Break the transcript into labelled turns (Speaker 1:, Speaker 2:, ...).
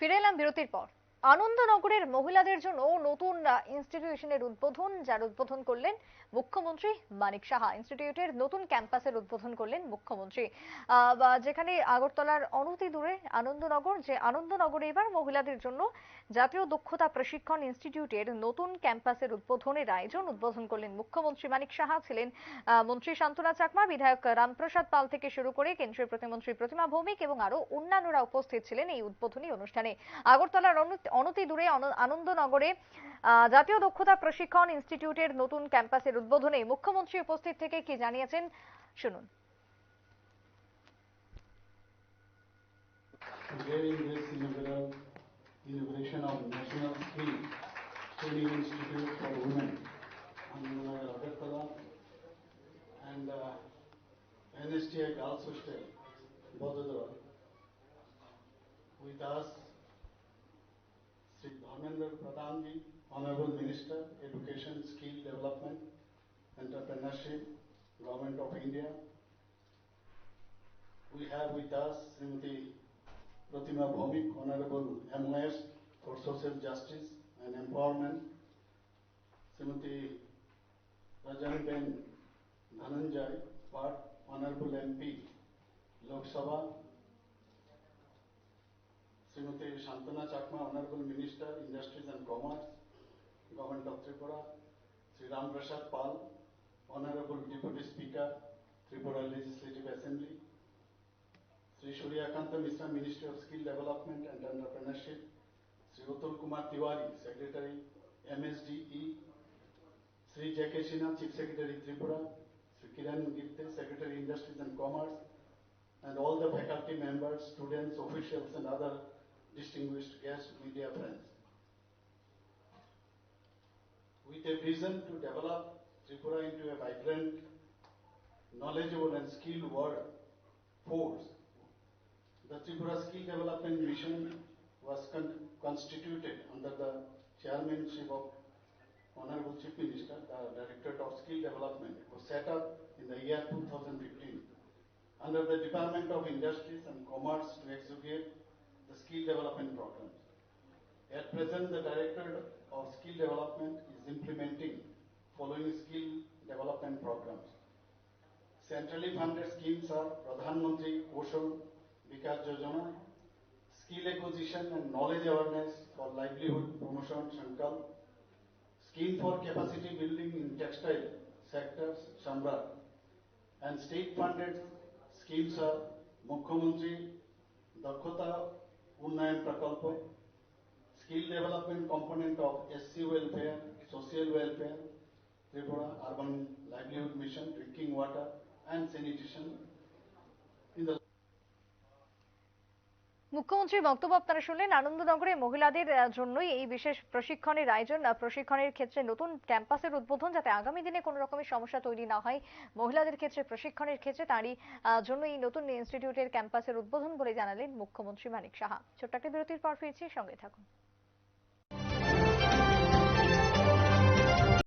Speaker 1: ফিরে এলাম বিরতির পর। আনন্দনগরের মহিলাদের জন্য নতুন ইনস্টিটিউশনের উদ্বোধন, যার উদ্বোধন করলেন মুখ্যমন্ত্রী মানিক সাহা। ইনস্টিটিউটের নতুন ক্যাম্পাসের উদ্বোধন করলেন মুখ্যমন্ত্রী। যেখানে আগরতলার অনতি দূরে আনন্দনগর, যে আনন্দনগরে এবার মহিলাদের জন্য জাতীয় দক্ষতা প্রশিক্ষণ ইনস্টিটিউটের নতুন ক্যাম্পাসের উদ্বোধনের আয়োজন উদ্বোধন করলেন মুখ্যমন্ত্রী মানিক সাহা ছিলেন মন্ত্রী শান্তনা চাকমা, বিধায়ক রামপ্রসাদ পাল থেকে শুরু করে কেন্দ্রীয় প্রতিমন্ত্রী প্রতিমা ভৌমিক এবং আরও অন্যান্যরা উপস্থিত ছিলেন এই উদ্বোধনী অনুষ্ঠানে। আগরতলার অনতি- দূরে আনন্দনগরে জাতীয় দক্ষতা প্রশিক্ষণ ইনস্টিটিউটের নতুন ক্যাম্পাসের উদ্বোধনে মুখ্যমন্ত্রী উপস্থিত থেকে কি জানিয়েছেন শুনুন
Speaker 2: Today in this inaugural inauguration of National Skill Training Institute for Women on uh, Agartala and uh, NSTI Girls Hostel, Bododara. With us, Dharmendra Pradhanji, Honorable Minister, Education, Skill Development, Entrepreneurship, Government of India. We have with us Srimati Pratima Bhomik, Honorable MOS for Social Justice and Empowerment. Srimati Rajan Ben Dhananjay, Part Honorable MP, Lok Sabha. Shantana Chakma, Honorable Minister, Industries and Commerce, Government of Tripura. Sri Ram Prasad Pal, Honorable Deputy Speaker, Tripura Legislative Assembly. Sri Suryakanta Mishra, Ministry of Skill Development and Entrepreneurship, Sri Utul Kumar Tiwari, Secretary, MSDE, Sri J.K. Sinha, Chief Secretary Tripura, Sri Kiran Gipte, Secretary Industries and Commerce, and all the faculty members, students, officials and other distinguished guests, media friends. With a vision to develop Tripura into a vibrant, knowledgeable and skilled workforce, the Tripura Skill Development Mission was con- constituted under the chairmanship of Honorable Chief Minister, the Directorate of Skill Development. Was set up in the year 2015 under the Department of Industries and Commerce to execute skill development programs. At present, the Directorate of Skill Development is implementing following skill development programs. Centrally funded schemes are Pradhan Mantri Kaushal Vikas Yojana, Skill Acquisition and Knowledge Awareness for Livelihood Promotion Shankal, Scheme for Capacity Building in Textile Sectors Samrat, and state funded schemes are Mukhyamantri Dakshata उन्नयन प्रकल्प skill development component of SC welfare social welfare Tripura urban livelihood mission drinking water and sanitation
Speaker 1: মুখ্যমন্ত্রীর বক্তব্য আপনারা শুনলেন, আনন্দনগরে মহিলাদের জন্যই এই বিশেষ প্রশিক্ষণের আয়োজন প্রশিক্ষণের ক্ষেত্রে নতুন ক্যাম্পাসের উদ্বোধন যাতে আগামী দিনে কোনো রকমের সমস্যা তৈরি না হয়। মহিলাদের ক্ষেত্রে, প্রশিক্ষণের ক্ষেত্রে তারই জন্য এই নতুন ইনস্টিটিউটের ক্যাম্পাসের উদ্বোধন বলে জানালেন মুখ্যমন্ত্রী মানিক সাহা। ছোট্ট একটা বিরতির পর ফিরছি, সঙ্গে থাকুন।